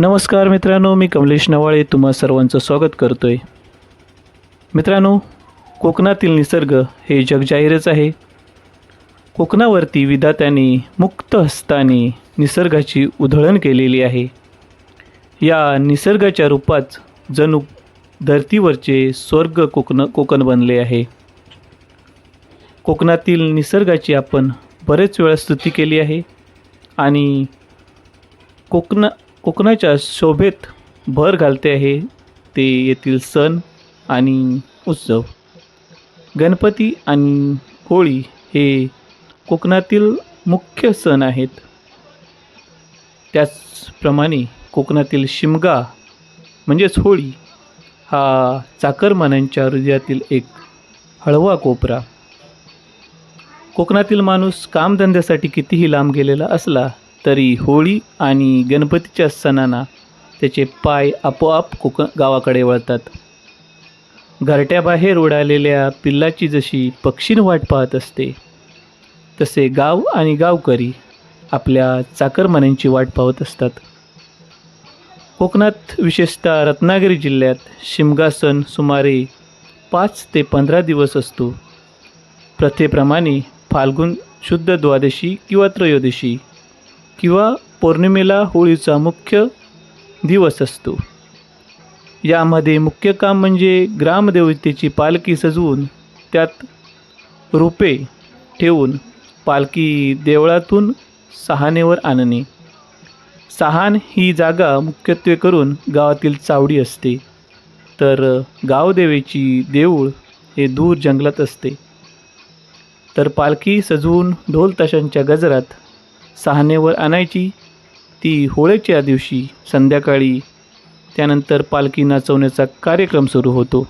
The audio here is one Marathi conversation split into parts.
नमस्कार मित्रांनो मी कमलेश नवाळे तुम्हा सर्वांचं स्वागत करतो आहे मित्रांनो कोकणातील निसर्ग हे जगजाहीरच आहे. कोकणावरती विधात्यांनी मुक्त हस्ताने निसर्गाची उधळण केलेली आहे. या निसर्गाच्या रूपात जणू धर्तीवरचे स्वर्ग कोकण कोकण बनले आहे. कोकणातील निसर्गाची आपण बरेच वेळा स्तुती केली आहे. आणि कोकण कोकणाच्या शोभेत भर घालते आहे ते येथील सण आणि उत्सव. गणपती आणि होळी हे कोकणातील मुख्य सण आहेत. त्याचप्रमाणे कोकणातील शिमगा म्हणजेच होळी हा चाकरमान्यांच्या हृदयातील एक हळवा कोपरा. कोकणातील माणूस कामधंद्यासाठी कितीही लांब गेलेला असला तरी होळी आणि गणपतीच्या सणांना त्याचे पाय आपोआप कोकण गावाकडे वळतात. घरट्याबाहेर उडालेल्या पिल्लाची जशी पक्षीन वाट पाहत असते तसे गाव आणि गावकरी आपल्या चाकरमान्यांची वाट पाहत असतात. कोकणात विशेषतः रत्नागिरी जिल्ह्यात शिमगा सण सुमारे पाच ते पंधरा दिवस असतो. प्रथेप्रमाणे फाल्गुन शुद्ध द्वादशी किंवा त्रयोदशी किंवा पौर्णिमेला होळीचा मुख्य दिवस असतो. यामध्ये मुख्य काम म्हणजे ग्रामदेवतेची पालखी सजवून त्यात रुपे ठेवून पालखी देवळातून सहानेवर आणणे. सहान ही जागा मुख्यत्वे करून गावातील चावडी असते. तर गावदेवीची देऊळ हे दूर जंगलात असते. तर पालखी सजवून ढोल ताशांच्या गजरात सहानेवर आणायची. ती होळीच्या दिवशी संध्याकाळी त्यानंतर पालखी नाचवण्याचा कार्यक्रम सुरू होतो.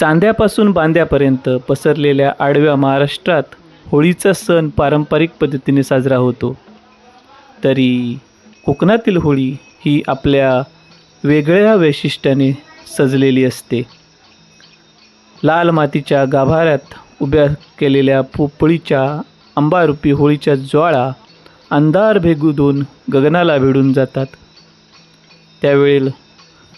चांद्यापासून बांद्यापर्यंत पसरलेल्या आडव्या महाराष्ट्रात होळीचा सण पारंपरिक पद्धतीने साजरा होतो. तरी कोकणातील होळी ही आपल्या वेगळ्या वैशिष्ट्याने सजलेली असते. लाल मातीच्या गाभाऱ्यात उभ्या केलेल्या पोपळीच्या अंबारूपी होळीच्या ज्वाळा अंधार भेगूदून गगनाला भिडून जातात. त्यावेळेला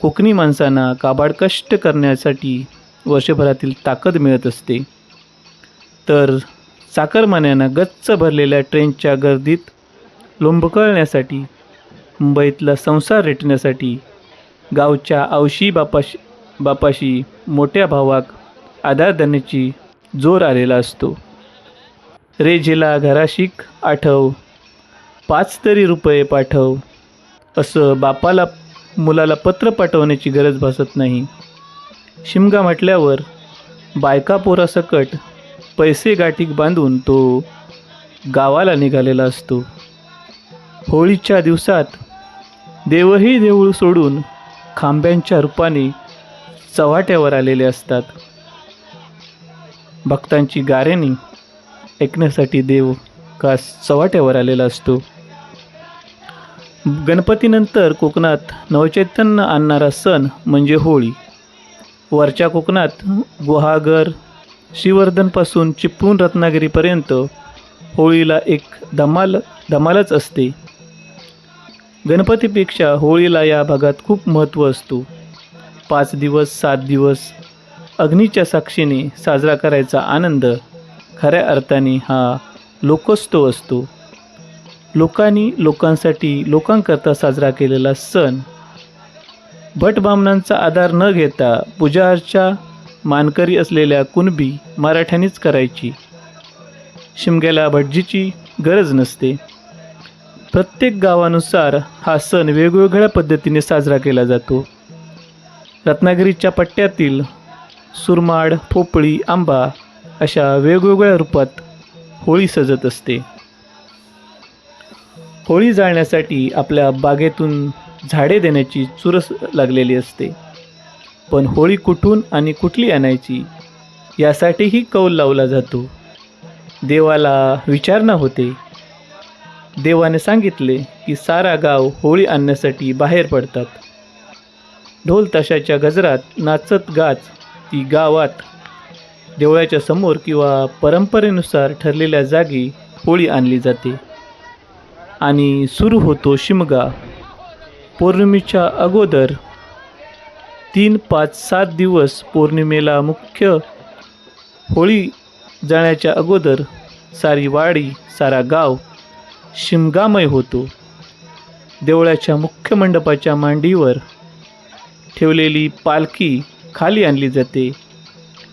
कोकणी माणसांना काबाड कष्ट करण्यासाठी वर्षभरातील ताकद मिळत असते. तर चाकरमान्यांना गच्च भरलेल्या ट्रेनच्या गर्दीत लोंबकळण्यासाठी मुंबईतला संसार रेटण्यासाठी गावच्या आवशी बापाशी बापाशी मोठ्या भावाक आधार देण्याची जोर आलेला असतो. रेजेला घराशीक आठव. पाच तरी रुपये पाठव. असं बापाला मुलाला पत्र पाठवण्याची गरज भासत नाही. शिमगा म्हटल्यावर बायका पोरासकट पैसे गाठीक बांधून तो गावाला निघालेला असतो. होळीच्या दिवसात देवही देऊळ सोडून खांब्यांच्या रूपाने चव्हाट्यावर आलेले असतात. भक्तांची गारेणी ऐकण्यासाठी देव का चव्हाट्यावर आलेला असतो? गणपतीनंतर कोकणात नवचैतन्य आणणारा सण म्हणजे होळी. वरच्या कोकणात गुहागर श्रीवर्धनपासून चिपळूण रत्नागिरीपर्यंत होळीला एक धमाल धमालच असते. गणपतीपेक्षा होळीला या भागात खूप महत्त्व असतो. पाच दिवस सात दिवस अग्नीच्या साक्षीने साजरा करायचा आनंद खऱ्या अर्थाने हा लोकोत्सव असतो. लोकांनी लोकांसाठी लोकांकरता साजरा केलेला सण. भटबामणांचा आधार न घेता पूजा मानकरी असलेल्या कुणबी मराठ्यांनीच करायची. शिमग्याला भटजीची गरज नसते. प्रत्येक गावानुसार हा सण वेगवेगळ्या पद्धतीने साजरा केला जातो. रत्नागिरीच्या पट्ट्यातील सुरमाड पोपळी आंबा अशा वेगवेगळ्या रूपात होळी सजत असते. होळी जाळण्यासाठी आपल्या बागेतून झाडे देण्याची चुरस लागलेली असते. पण होळी कुठून आणि कुठली आणायची यासाठीही कौल लावला जातो. देवाला विचारणा होते. देवाने सांगितले की सारा गाव होळी आणण्यासाठी बाहेर पडतात. ढोल तशाच्या गजरात नाचत गाच ती गावात देवळाच्या समोर किंवा परंपरेनुसार ठरलेल्या जागी होळी आणली जाते. आणि सुरू होतो शिमगा. पौर्णिमेच्या अगोदर तीन पाच सात दिवस पौर्णिमेला मुख्य होळी जाण्याच्या अगोदर सारी वाडी सारा गाव शिमगामय होतो. देवळाच्या मुख्य मंडपाच्या मांडीवर ठेवलेली पालखी खाली आणली जाते.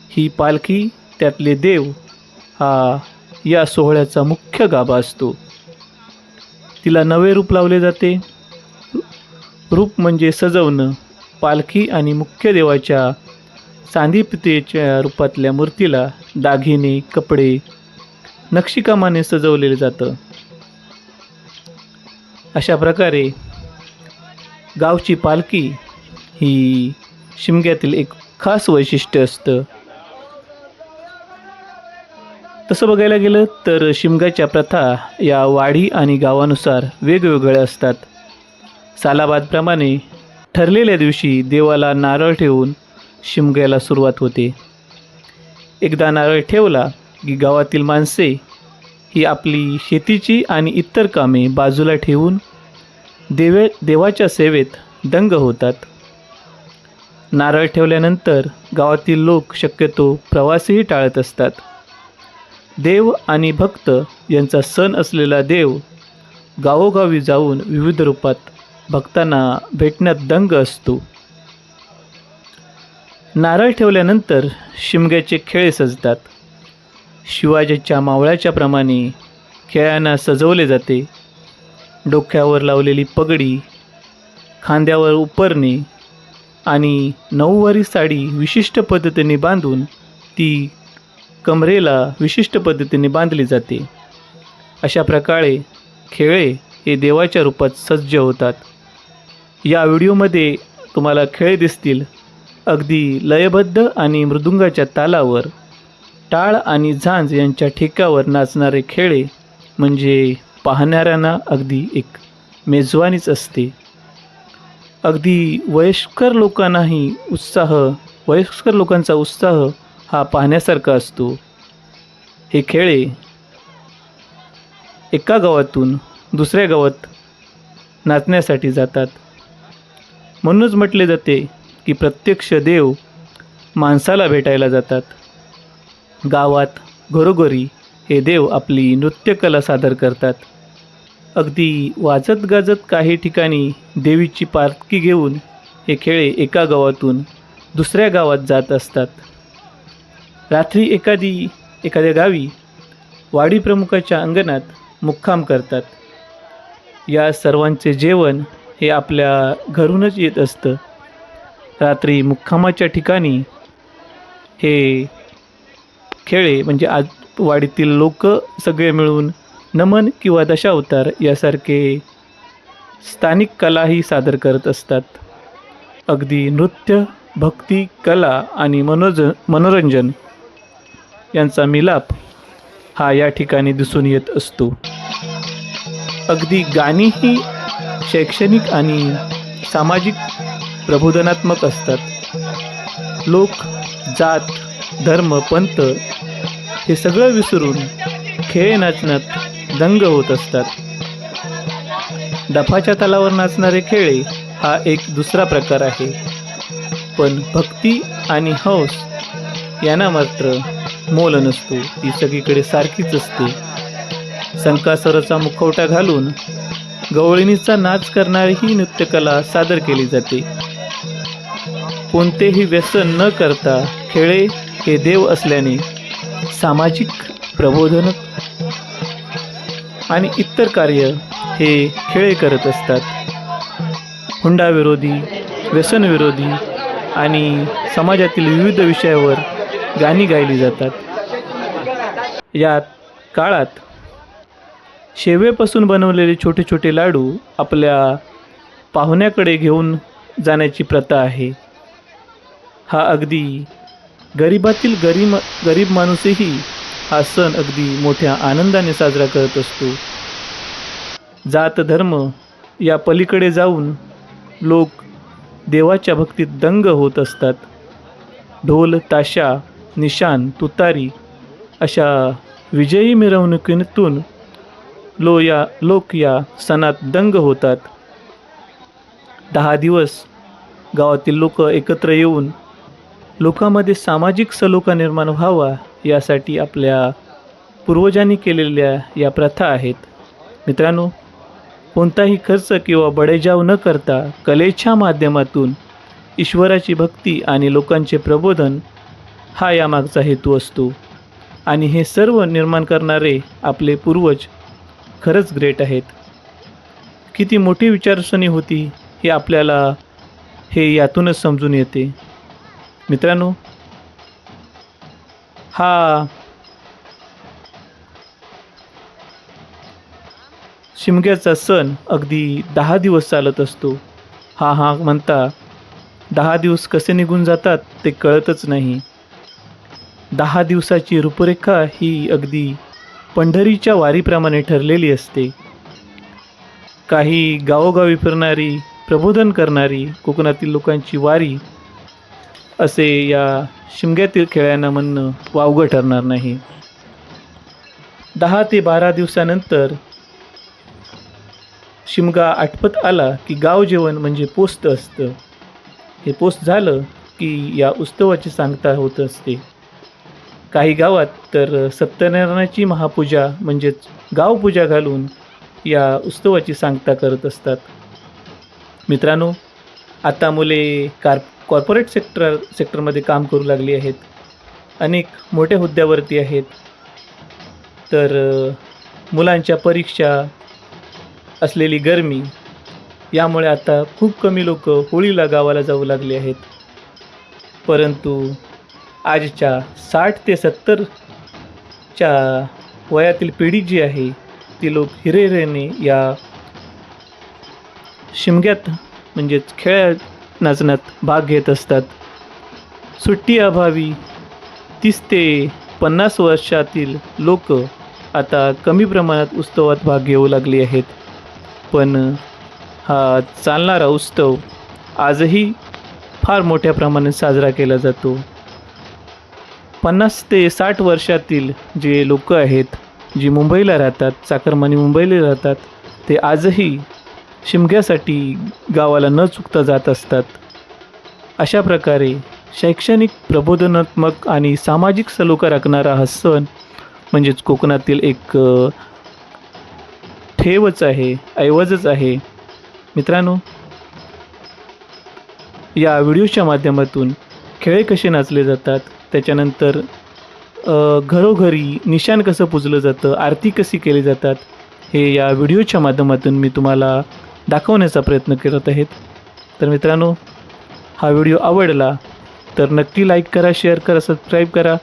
ही पालखी त्यातले देव हा या सोहळ्याचा मुख्य गाभा असतो. तिला नवे रूप लावले जाते. रूप म्हणजे सजवणं पालखी आणि मुख्य देवाच्या चांदीपितेच्या रूपातल्या मूर्तीला दागिने कपडे नक्षीकामाने सजवलेलं जातं. अशा प्रकारे गावची पालखी ही शिमग्यातील एक खास वैशिष्ट्य असतं. तसं बघायला गेलं तर शिमग्याच्या प्रथा या वाढी आणि गावानुसार वेगवेगळ्या असतात. सालाबादप्रमाणे ठरलेल्या दिवशी देवाला नारळ ठेवून शिमग्याला सुरुवात होते. एकदा नारळ ठेवला की गावातील माणसे ही आपली शेतीची आणि इतर कामे बाजूला ठेवून देवे देवाच्या सेवेत दंग होतात. नारळ ठेवल्यानंतर गावातील लोक शक्यतो प्रवासही टाळत असतात. देव आणि भक्त यांचा सण असलेला देव गावोगावी जाऊन विविध रूपात भक्तांना भेटण्यात दंग असतो. नारळ ठेवल्यानंतर शिमग्याचे खेळ सजतात. शिवाजीच्या मावळ्याच्या प्रमाणे खेळांना सजवले जाते. डोक्यावर लावलेली पगडी खांद्यावर उपरणे आणि नऊवारी साडी विशिष्ट पद्धतीने बांधून ती कमरेला विशिष्ट पद्धतीने बांधली जाते. अशा प्रकारे खेळे हे देवाच्या रूपात सज्ज होतात. या व्हिडिओमध्ये तुम्हाला खेळ दिसतील. अगदी लयबद्ध आणि मृदुंगाच्या तालावर टाळ आणि झांज यांच्या ठेक्यावर नाचणारे खेळे म्हणजे पाहणाऱ्यांना अगदी एक मेजवानीच असते. अगदी वयस्कर लोकांनाही उत्साह वयस्कर लोकांचा उत्साह हा पाहण्यासारखा असतो. हे खेळे एका गावातून दुसऱ्या गावात नाचण्यासाठी जातात. म्हणूनच म्हटले जाते की प्रत्यक्ष देव माणसाला भेटायला जातात. गावात घरोघरी हे देव आपली नृत्यकला सादर करतात. अगदी वाजत गाजत काही ठिकाणी देवीची पालखी घेऊन हे खेळे एका गावातून दुसऱ्या गावात जात असतात. रात्री एखादी एखाद्या गावी वाडी प्रमुखाच्या अंगणात मुक्काम करतात. या सर्वांचे जेवण हे आपल्या घरूनच येत असतं. रात्री मुक्कामाच्या ठिकाणी हे खेळे म्हणजे आज वाडीतील लोक सगळे मिळून नमन किंवा दशावतार यासारखे स्थानिक कलाही सादर करत असतात. अगदी नृत्य भक्ती कला आणि मनोज मनोरंजन यांचा मिलाप हा या ठिकाणी दिसून येत असतो. अगदी गाणीही शैक्षणिक आणि सामाजिक प्रबोधनात्मक असतात. लोक जात धर्म पंथ हे सगळं विसरून खेळ नाचण्यात दंग होत असतात. डफाच्या तालावर नाचणारे खेळे हा एक दुसरा प्रकार आहे. पण भक्ती आणि हौस यांना मात्र मोल नसतो ती सगळीकडे सारखीच असते. संकासराचा मुखवटा घालून गवळणीचा नाच करणारी ही नृत्यकला सादर केली जाते. कोणतेही व्यसन न करता खेळे हे देव असल्याने सामाजिक प्रबोधन आणि इतर कार्य हे खेळे करत असतात. हुंडाविरोधी व्यसनविरोधी आणि समाजातील विविध विषयावर गाणी गायली जातात. या काळात शेवेपासून बनवलेले छोटे छोटे लाडू आपल्या पाहुण्याकडे घेऊन जाण्याची प्रथा आहे. हा अगदी गरिबातील गरीब गरीब माणूसही हा सण अगदी मोठ्या आनंदाने साजरा करत असतो. जात धर्म या पलीकडे जाऊन लोक देवाच्या भक्तीत दंग होत असतात. ढोल ताशा निशान तुतारी अशा विजयी मिरवणुकीतून लो या लोक या सणात दंग होतात. दहा दिवस गावातील लोक एकत्र येऊन लोकांमध्ये सामाजिक सलोखा निर्माण व्हावा यासाठी आपल्या पूर्वजांनी केलेल्या या प्रथा आहेत. मित्रांनो कोणताही खर्च किंवा बडेजाव न करता कलेच्या माध्यमातून ईश्वराची भक्ती आणि लोकांचे प्रबोधन हा यामागचा हेतू असतो. आणि हे सर्व निर्माण करणारे आपले पूर्वज खरंच ग्रेट आहेत. किती मोठी विचारसरणी होती हे आपल्याला हे यातूनच समजून येते. मित्रांनो हा शिमग्याचा सण अगदी दहा दिवस चालत असतो. हा हा म्हणता दहा दिवस कसे निघून जातात ते कळतच नाही. दहा दिवसाची रूपरेखा ही अगदी पंढरीच्या वारीप्रमाणे ठरलेली असते. काही गावोगावी फिरणारी प्रबोधन करणारी कोकणातील लोकांची वारी असे या शिमग्यातील खेळ्यांना म्हणणं वावगं ठरणार नाही. दहा ते बारा दिवसानंतर शिमगा आटपत आला की गाव जेवण म्हणजे पोस्त असतं. हे पोस्ट झालं की या उत्सवाची सांगता होत असते. काही गावात तर सत्यनारायणाची महापूजा म्हणजेच गावपूजा घालून या उत्सवाची सांगता करत असतात. मित्रांनो आता मुले कार कॉर्पोरेट सेक्टर सेक्टरमध्ये काम करू लागली आहेत. अनेक मोठ्या हुद्द्यावरती आहेत. तर मुलांच्या परीक्षा असलेली गरमी यामुळे आता खूप कमी लोक होळीला गावाला जाऊ लागले आहेत. परंतु आजच्या साठ ते सत्तरच्या वयातील पिढी जी आहे ती लोक हिरेहिरेने या शिमग्यात म्हणजेच खेळ नाचण्यात भाग घेत असतात. सुट्टी अभावी तीस ते पन्नास वर्षातील लोक आता कमी प्रमाणात उत्सवात भाग घेऊ लागली आहेत. पण हा चालणारा उत्सव आजही फार मोठ्या प्रमाणात साजरा केला जातो. पन्नास ते साठ वर्षातील जे लोक आहेत जी मुंबईला राहतात चाकरमानी मुंबईला राहतात ते आजही शिमग्यासाठी गावाला न चुकता जात असतात. अशा प्रकारे शैक्षणिक प्रबोधनात्मक आणि सामाजिक सलोखा राखणारा हा सण म्हणजेच कोकणातील एक ठेवच आहे ऐवजच आहे. मित्रांनो या व्हिडिओच्या माध्यमातून खेळ कसे नाचले जातात त्याच्यानंतर घरोघरी निशाण कसं पुजलं जातं आरती कशी केली जातात हे या व्हिडिओच्या माध्यमातून मी तुम्हाला दाखवण्याचा प्रयत्न करत आहेत. तर मित्रांनो हा व्हिडिओ आवडला तर नक्की लाईक करा शेअर करा सबस्क्राईब करा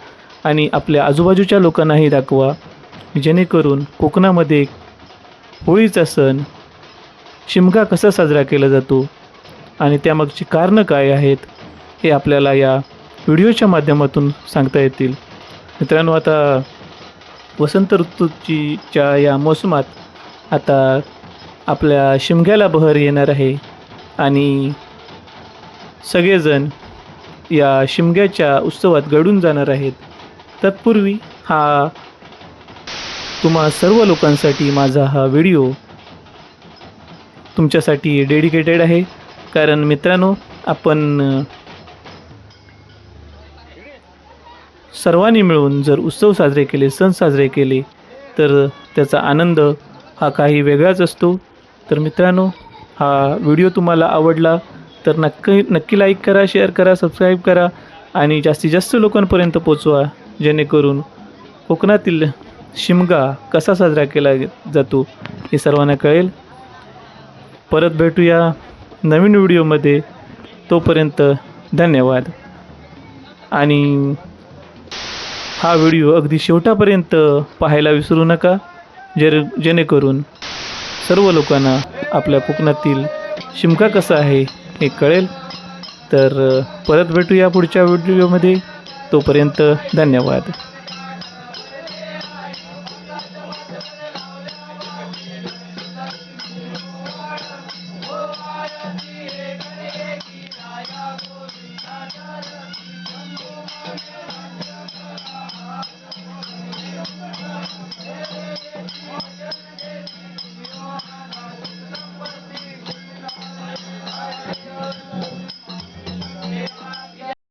आणि आपल्या आजूबाजूच्या लोकांनाही दाखवा जेणेकरून कोकणामध्ये होळीचा सण शिमगा कसा साजरा केला जातो आणि त्यामागची कारणं काय आहेत हे आपल्याला या व्हिडिओच्या माध्यमातून सांगता येतील. मित्रांनो आता वसंत ऋतूची च्या या मोसमात आता आपल्या शिमग्याला बहर येणार आहे आणि सगळेजण या शिमग्याच्या उत्सवात घडून जाणार आहेत. तत्पूर्वी हा तुम्हा सर्व लोकांसाठी माझा हा व्हिडिओ तुमच्यासाठी डेडिकेटेड आहे. कारण मित्रांनो आपण सर्वांनी मिळून जर उत्सव साजरे केले सण साजरे केले तर त्याचा आनंद हा काही वेगळाच असतो. तर मित्रांनो हा व्हिडिओ तुम्हाला आवडला तर नक्की नक्की लाईक करा शेअर करा सबस्क्राईब करा आणि जास्तीत जास्त लोकांपर्यंत पोचवा जेणेकरून कोकणातील शिमगा कसा साजरा केला जातो हे सर्वांना कळेल. परत भेटूया नवीन व्हिडिओमध्ये. तोपर्यंत धन्यवाद. आणि हा व्हिडिओ अगदी शेवटापर्यंत पाहायला विसरू नका जे जेणेकरून सर्व लोकांना आपल्या कोकणातील शिमका कसा आहे हे कळेल. तर परत भेटूया पुढच्या व्हिडिओमध्ये. तोपर्यंत धन्यवाद.